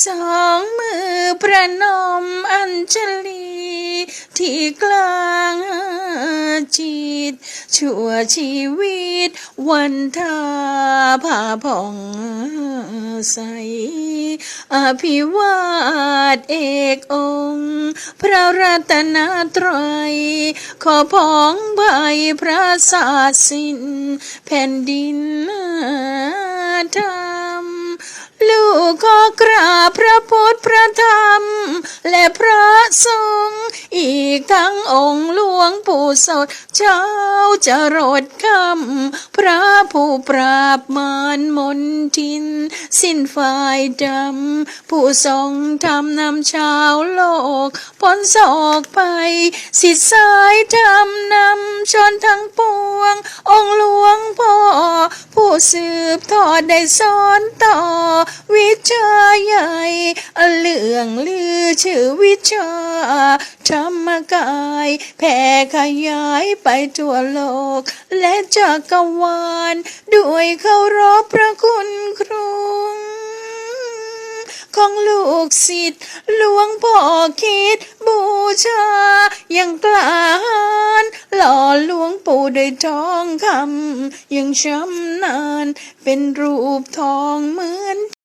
สองมือประนมอัญชลี ที่กลางจิต ชั่วชีวิต วันทาผาผ่องใส อภิวาทเอกองค์ พระรัตนตรัย ขอพ้องใบพระศาสิน แผ่นดินธรรม ลูกขอกราบพระพุทธพระธรรม และพระสงฆ์อี กทั้งองค์หลวงปู่สดเช้าจะรดคำพระผู้ปราบมารมนทิน สิ้นฝ่ายดำ ผู้ทรงทำนำชาวโลกพ้นโศกไป สิทธิสายธรรมนำชนทั้งปวง องค์หลวงพ่อ ผู้สืบทอดได้สอนต่อ วิชาใหญ่เรื่องลือชื่อวิชาธร กายแผ่ขยายไปทั่วโลก และจักรวาล ด้วยเคารพพระคุณครูของลูกศิษย์หลวงพ่อคิดบูชา ยังกล้าหาญหล่อหลวงปู่ด้วยทองคำยังชำนาญเป็นรูปทองเหมือน